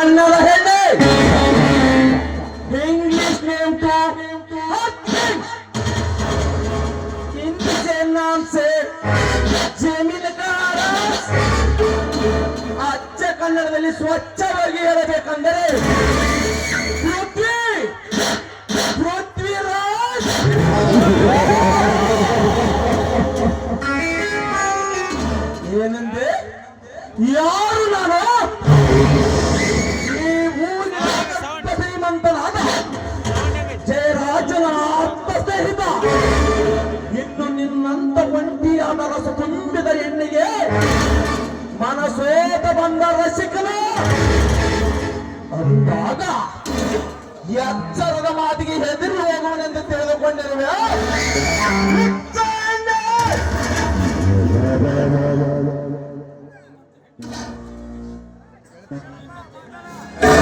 ಅನ್ನದ ಹೆಮ್ಮೆ. English name to Hindi say ನಾಮ್ ಅಚ್ಚ ಕನ್ನಡದಲ್ಲಿ ಸ್ವಚ್ಛವಾಗಿ ಹೇಳಬೇಕಂದರೆ ಪೃಥ್ವಿ. ಪೃಥ್ವಿರಾಜ್. ಏನಂದ್ರೆ ಯಾರು ನಾನು? ಮನಸೋತ ಬಂದ ರಸಿಕನು ಅಂದಾಗ ಎಚ್ಚರದ ಮಾತಿಗೆ ಹೆದರಿ ಹೋಗುವನೆಂದು ತಿಳಿದುಕೊಂಡಿರುವೆ!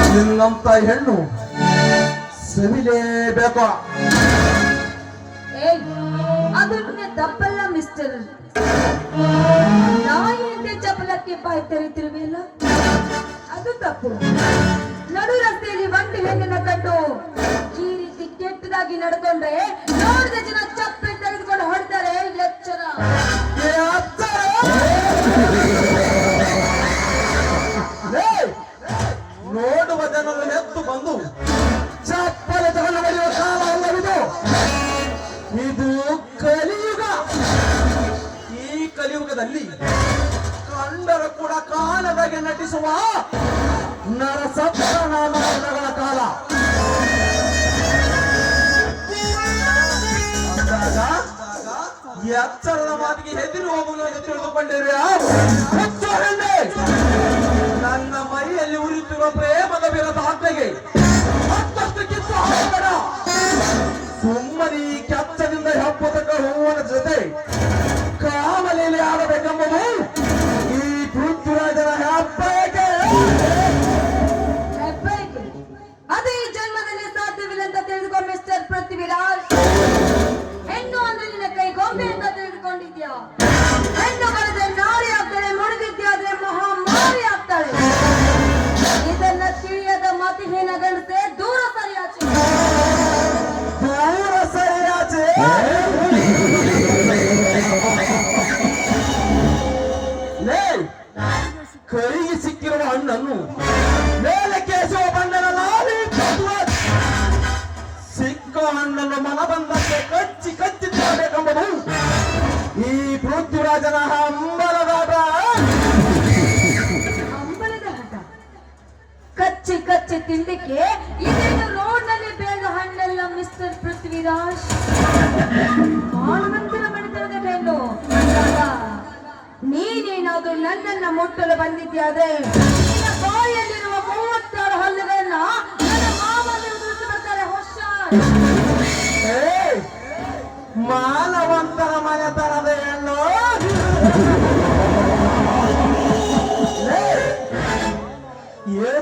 ನಿನ್ನಂತ ಹೆಣ್ಣು ಸವಿಲೇಬೇಕು. ಏಯ್, ಅದು ನಿನ್ನ ತಪ್ಪಲ್ಲ ಮಿಸ್ಟರ್ ಚಪಲಕ್ಕೆ ಬಾಯಿ ತೆರೀತಿರುವೆಯಲ್ಲ ಅದು ತಪ್ಪು. ನಡು ರಸ್ತೆಯಲ್ಲಿ ಒಂದು ಹೆಣ್ಣಿನ ಕಂಡು ಈ ರೀತಿ ಕೆಟ್ಟದಾಗಿ ನಡ್ಕೊಂಡ್ರೆ ನೋಡಿದ ಜನ ಚಪ್ಪೆ ತೆಗೆದುಕೊಂಡು ಹೊಡ್ತಾರೆ ಎಚ್ಚರ. ನೋಡುವ ಜನರು ಎತ್ತು ಬಂದು ಚಪ್ಪಲೆ ತಗೊಂಡು ಬರೆಯುವ ಕಾಲ ಅಲ್ಲವಿದು. ಇದು ಕಲಿಯುಗ. ಈ ಕಲಿಯುಗದಲ್ಲಿ ಕಾಣದಾಗೆ ನಟಿಸುವ ನರಸಪ್ತನ ನಾಮಗಳ ಕಾಲ. ಅಂದಾಗ ಎಚ್ಚರದ ಮಾತಿಗೆ ಹೆದರು ಹೋಗುವುದು ಎಂದು ನನ್ನ ಮೈಯಲ್ಲಿ ಉರಿಯುತ್ತಿರುವ ಪ್ರೇಮದ ಬಿರದ ಆಜ್ಞೆಗೆ ಮತ್ತಷ್ಟು ಕಿತ್ತು ಹಾಕಬೇಡ. ಸುಮ್ಮನೆ ಈ ಕೆಚ್ಚದಿಂದ ಹಬ್ಬದ ಹೂವನ ಜೊತೆ ತಿಳಿಯದ ಮತಿಹೀನ ಗಂಡಸೆ ದೂರ ಸರಿಯಾಚೆ ದೂರ ಸರಿಯಾಚೆ ಲೇ ಕೈಗೆ ಸಿಕ್ಕಿರುವ ಹಣ್ಣನ್ನು ಮೇಲೆ ಕೇಸುವ ಬಣ್ಣನ ಲಾಲಿ ಪೃಥ್ವಿರಾಜ್. ಸಿಕ್ಕ ಹಣ್ಣನ್ನು ಮನ ಬಂದಂತೆ ಕಚ್ಚಿ ಕಚ್ಚಿ ತಿನ್ನಬೇಕೆಂಬುದು ಈ ಪೃಥ್ವಿರಾಜನ ಹಂಬಲದಾಟ ಕಚ್ಚಿ ತಿನ್ಲಿಕ್ಕೆ ಇದೇನು ರೋಡ್ನಲ್ಲಿ ಬೇಗ ಹಣ್ಣೆಲ್ಲ ಮಿಸ್ಟರ್ ಪೃಥ್ವಿರಾಜ್. ಮಾನವಂತರ ಬಡಿತರದ ಹೆಣ್ಣು ಅಂದಾಗ ನೀನೇನಾದ್ರೂ ನನ್ನನ್ನ ಮುಟ್ಟಲು ಬಂದಿದ್ಯಾದ್ರೆ? ಬಾಯಲ್ಲಿರುವ ಮೂವತ್ತಾರು ಹಲ್ಲುಗಳನ್ನ ನನ್ನ ಮನೆ ತರ ಮಾನವಂತರ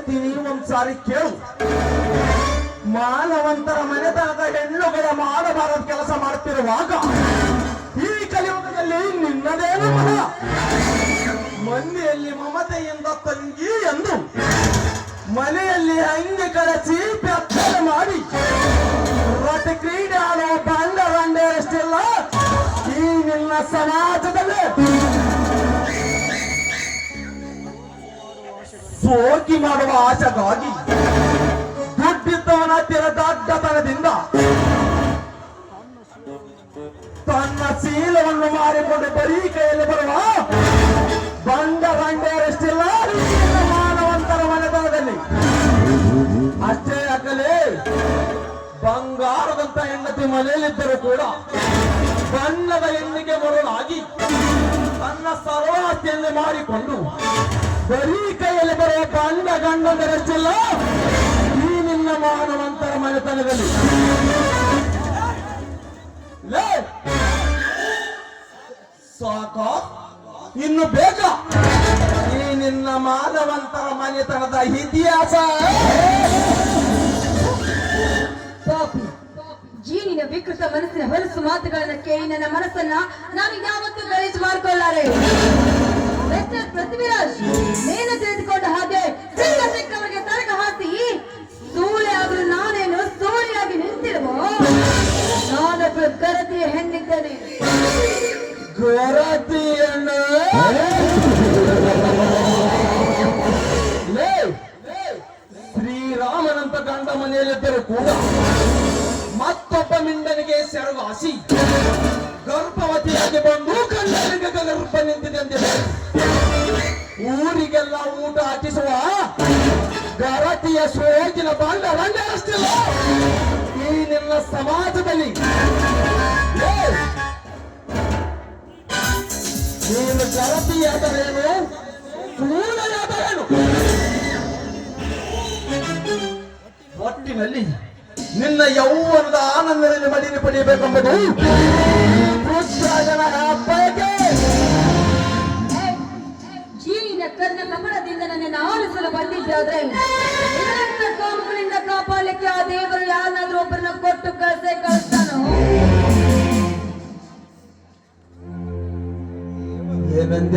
ಹೇಳ್ತೀನಿ ಒಂದ್ಸಾರಿ ಕೇಳು. ಮಾನವಂತರ ಮನೆದಾಗ ಹೆಣ್ಣುಗಳ ಮಾಡಬಾರದ ಕೆಲಸ ಮಾಡ್ತಿರುವಾಗ ಈ ಕಲಿಯುಗದಲ್ಲಿ ನಿನ್ನದೇನು ಮನ ಮನೆಯಲ್ಲಿ ಮಮತೆಯಿಂದ ತಂಗಿ ಎಂದು ಮನೆಯಲ್ಲಿ ಹಂಗೆ ಕಳಚಿ ಬೆತ್ತಲ ಮಾಡಿ ರಥ ಕ್ರೀಡೆ ಆಡೋ ಬಂಡ ಈ ನಿನ್ನ ಸಮಾಜದಲ್ಲಿ ಸೋಕಿ ಮಾಡುವ ಆಶೆಗಾಗಿ ದುಡ್ಡಿದ್ದವನ ತಿರದಾಡ್ಡತನದಿಂದ ದಡ್ಡತನದಿಂದ ತನ್ನ ಶೀಲವನ್ನು ಮಾರಿಕೊಂಡು ಬರೀ ಕೈಯಲ್ಲಿ ಬರುವ ಬಂಡ ಬಂಡೆಯರಷ್ಟಿಲ್ಲ ಮಾನವಂತರ ಮನೆತನದಲ್ಲಿ. ಅಷ್ಟೇ ಯಾಕಲೇ, ಬಂಗಾರದಂತ ಹೆಂಡತಿ ಮನೆಯಲ್ಲಿದ್ದರೂ ಕೂಡ ಬಣ್ಣದ ಹೆಣ್ಣಿಗೆ ಮರುಳಾಗಿ ತನ್ನ ಸರ್ವಾಸ್ತಿಯನ್ನು ಮಾಡಿಕೊಂಡು ಬರೀ ಕೈಯಲ್ಲಿ ಬರುವ ಬಂಡ ಗಂಡಂದರಷ್ಟಿಲ್ಲ ಈ ನಿನ್ನ ಮಾನವಂತರ ಮನೆತನದಲ್ಲಿ. ಸಾಕ? ಇನ್ನು ಬೇಗ. ಈ ನಿನ್ನ ಮಾನವಂತರ ಮನೆತನದ ಇತಿಹಾಸ. ಜೀನಿನ ವಿಕೃತ ಮನಸ್ಸಿನ ಹೊಲಸು ಮಾತುಗಳನ್ನ ಕೇಳಿ ನನ್ನ ಮನಸ್ಸನ್ನ ನಾನು ಯಾವತ್ತೂ ಗಲೀಜು ಮಾಡ್ಕೊಳ್ಳಾರೆ. ಲೆಕ್ಚರ್ ಪೃಥ್ವಿರಾಜ್ ನೀನ ತಿಳಿದುಕೊಂಡ ಹಾಗೆ ಸಿಕ್ಕ ಸಿಕ್ಕವರಿಗೆ ತರಗ ಹಾಕಿ ಸೂಳೆ ಆದ್ರೂ ನಾನೇನು ಸೂಳೆಯಾಗಿ ನಿಂತಿರುವ ನಾನೊಬ್ಬ ಕರತಿಯ ಹೆಣ್ಣಿದ್ದೇನೆ. ಕರತಿಯನ್ನ ಶ್ರೀರಾಮನಂತ ಗಂಡ ಮನೆಯಲ್ಲಿದ್ದರೂ ಕೂಡ ಮತ್ತೊಬ್ಬ ಮಿಂಡನಿಗೆ ಸೆರವಾಸಿ ಹಸಿ ಗರ್ಭವತಿಯಾಗಿ ಬಂದು ಕಣ್ಣರಿಗೆ ಗರ್ಭ ನಿಂತಿದೆ ಅಂತ ಊರಿಗೆಲ್ಲ ಊಟ ಹಾಕಿಸುವ ಭಾರತೀಯ ಸೋಜಿನ ಬಂಡ ಅಷ್ಟಿಲ್ಲ. ಈ ನಿನ್ನ ಸಮಾಜದಲ್ಲಿ. ನೀನು ಗರತಿಯಾದರೇನು ಸೂರ್ಯನಾದರೇನು ಒಟ್ಟಿನಲ್ಲಿ ನಿನ್ನ ಯೌವನದ ಆನಂದದಲ್ಲಿ ಮಡಿನಿ ಪಡೆಯಬೇಕೆಂಬುದು ಪುತ್ರಜನ ಜನ ಈ ಬಂದಿದ್ದಾದ್ರೆ ಕಾಮಗಳಿಂದ ಕಾಪಾಡಲಿಕ್ಕೆ ಆ ದೇವರು ಯಾರನ್ನಾದ್ರೂ ಒಬ್ಬರನ್ನ ಕೊಟ್ಟು ಕಳ್ಸೆ ಕಳಿಸ್ತಾನೋ. ಏನಂದೆ?